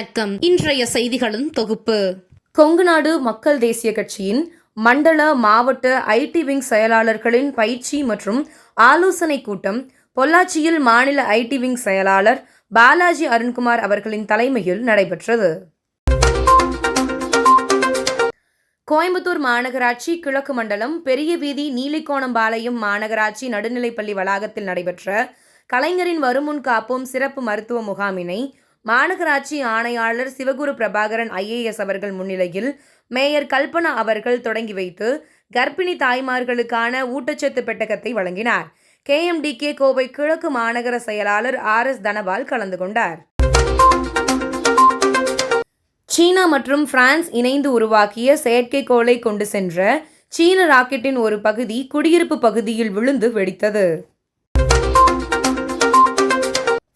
வணக்கம். இன்றைய செய்திகளின் தொகுப்பு. கொங்குநாடு மக்கள் தேசிய கட்சியின் மண்டல மாவட்ட ஐடி விங் செயலாளர்களின் பயிற்சி மற்றும் ஆலோசனை கூட்டம் பொள்ளாச்சியில் மாநில ஐடி விங் செயலாளர் பாலாஜி அருண்குமார் அவர்களின் தலைமையில் நடைபெற்றது. கோயம்புத்தூர் மாநகராட்சி கிழக்கு மண்டலம் பெரிய வீதி நீலிக்கோணம்பாளையம் மாநகராட்சி நடுநிலைப்பள்ளி வளாகத்தில் நடைபெற்ற கலைஞரின் வருமுன் காப்போம் சிறப்பு மருத்துவ முகாமினை மாநகராட்சி ஆணையாளர் சிவகுரு பிரபாகரன் ஐஏஎஸ் அவர்கள் முன்னிலையில் மேயர் கல்பனா அவர்கள் தொடங்கி வைத்து கர்ப்பிணி தாய்மார்களுக்கான ஊட்டச்சத்து பெட்டகத்தை வழங்கினார். கேஎம்டிகே கோவை கிழக்கு மாநகர செயலாளர் ஆர் எஸ் தனபால் கலந்து கொண்டார். சீனா மற்றும் பிரான்ஸ் இணைந்து உருவாக்கிய செயற்கைக்கோளை கொண்டு சென்ற சீன ராக்கெட்டின் ஒரு பகுதி குடியிருப்பு பகுதியில் விழுந்து வெடித்தது.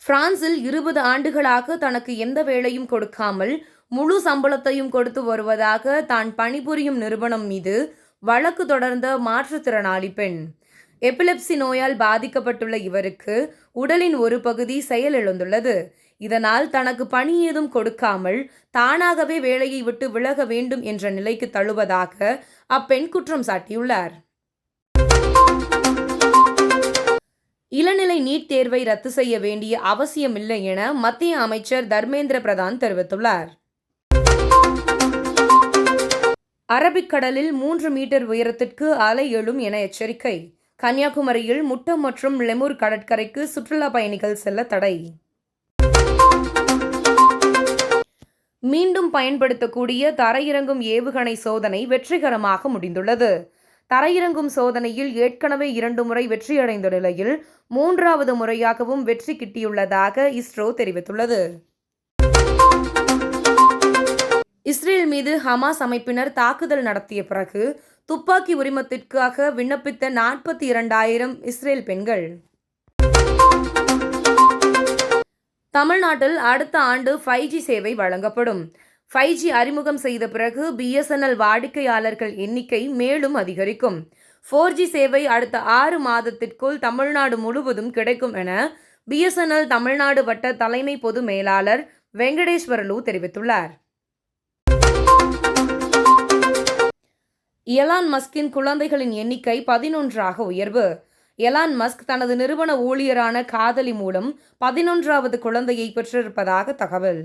பிரான்சில் இருபது ஆண்டுகளாக தனக்கு எந்த வேலையும் கொடுக்காமல் முழு சம்பளத்தையும் கொடுத்து வருவதாக தான் பணிபுரியும் நிறுவனம் மீது வழக்கு தொடர்ந்த மாற்றுத்திறனாளி பெண். எபிலெப்சி நோயால் பாதிக்கப்பட்டுள்ள இவருக்கு உடலின் ஒரு பகுதி செயலிழந்துள்ளது. இதனால் தனக்கு பணி ஏதும் கொடுக்காமல் தானாகவே வேலையை விட்டு விலக வேண்டும் என்ற நிலைக்கு தழுவதாக அப்பெண் குற்றம் சாட்டியுள்ளார். இளநிலை நீட் தேர்வை ரத்து செய்ய வேண்டிய அவசியமில்லை என மத்திய அமைச்சர் தர்மேந்திர பிரதான் தெரிவித்துள்ளார். அரபிக்கடலில் மூன்று மீட்டர் உயரத்திற்கு அலை எழும் என எச்சரிக்கை. கன்னியாகுமரியில் முட்டம் மற்றும் லெமூர் கடற்கரைக்கு சுற்றுலா பயணிகள் செல்ல தடை. மீண்டும் பயன்படுத்தக்கூடிய தரையிறங்கும் ஏவுகணை சோதனை வெற்றிகரமாக முடிந்துள்ளது. தரையிறங்கும் சோதனையில் ஏற்கனவே இரண்டு முறை வெற்றியடைந்த நிலையில் மூன்றாவது முறையாகவும் வெற்றி கிட்டியுள்ளதாக இஸ்ரோ தெரிவித்துள்ளது. இஸ்ரேல் மீது ஹமாஸ் அமைப்பினர் தாக்குதல் நடத்திய பிறகு துப்பாக்கி உரிமத்திற்காக விண்ணப்பித்த நாற்பத்தி இரண்டாயிரம் இஸ்ரேல் பெண்கள். தமிழ்நாட்டில் அடுத்த ஆண்டு ஃபைவ் ஜி சேவை வழங்கப்படும். ஃபைவ் ஜி அறிமுகம் செய்த பிறகு பிஎஸ்என்எல் வாடிக்கையாளர்கள் எண்ணிக்கை மேலும் அதிகரிக்கும். ஃபோர் ஜி சேவை அடுத்த ஆறு மாதத்திற்குள் தமிழ்நாடு முழுவதும் கிடைக்கும் என பிஎஸ்என்எல் தமிழ்நாடு வட்ட தலைமை பொது மேலாளர் வெங்கடேஸ்வரலு தெரிவித்துள்ளார். எலான் மஸ்கின் குழந்தைகளின் எண்ணிக்கை பதினொன்றாக உயர்வு. எலான் மஸ்க் தனது நிறுவன ஊழியரான காதலி மூலம் பதினொன்றாவது குழந்தையை பெற்றிருப்பதாக தகவல்.